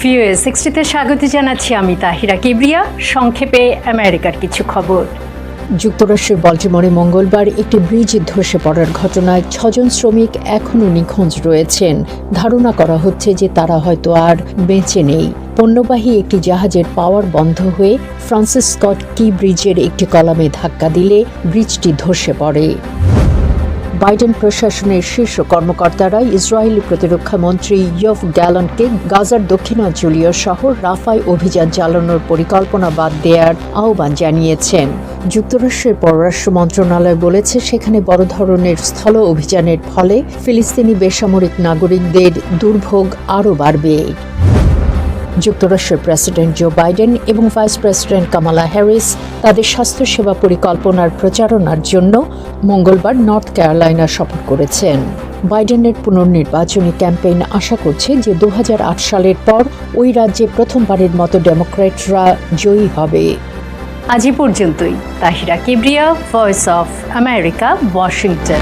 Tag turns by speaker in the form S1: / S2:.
S1: ভিউএ সিক্সটিতে স্বাগত জানাচ্ছি আমি তাহিরা কিবরিয়া। সংক্ষেপে আমেরিকার কিছু খবর।
S2: যুক্তরাষ্ট্রের বল্টিমোরে মঙ্গলবার একটি ব্রিজ ধসে পড়ার ঘটনায় ছজন শ্রমিক এখনও নিখোঁজ রয়েছেন। ধারণা করা হচ্ছে যে তারা হয়তো আর বেঁচে নেই। পণ্যবাহী একটি জাহাজের পাওয়ার বন্ধ হয়ে ফ্রান্সিস স্কট কি ব্রিজের একটি কলামে ধাক্কা দিলে ব্রিজটি ধসে পড়ে। বাইডেন প্রশাসনের শীর্ষ কর্মকর্তারা ইসরায়েলি প্রতিরক্ষা মন্ত্রী ইয়ফ গ্যালনকে গাজার দক্ষিণাঞ্চলীয় শহর রাফায় অভিযান চালানোর পরিকল্পনা বাদ দেওয়ার আহ্বান জানিয়েছেন। যুক্তরাষ্ট্রের পররাষ্ট্র মন্ত্রণালয় বলেছে সেখানে বড় ধরনের স্থল অভিযানের ফলে ফিলিস্তিনি বেসামরিক নাগরিকদের দুর্ভোগ আরও বাড়বে। যুক্তরাষ্ট্রের প্রেসিডেন্ট জো বাইডেন এবং ভাইস প্রেসিডেন্ট কামালা হ্যারিস তাদের স্বাস্থ্যসেবা পরিকল্পনার প্রচারণার জন্য মঙ্গলবার নর্থ ক্যারোলাইনা সফর করেছেন। বাইডেনের পুনর্নির্বাচনী ক্যাম্পেইন আশা করছে যে দু হাজার আট সালের পর ওই রাজ্যে প্রথমবারের মতো ডেমোক্র্যাটরা জয়ী হবে।
S1: আজ পর্যন্তই। Tahira Kibria voice of America Washington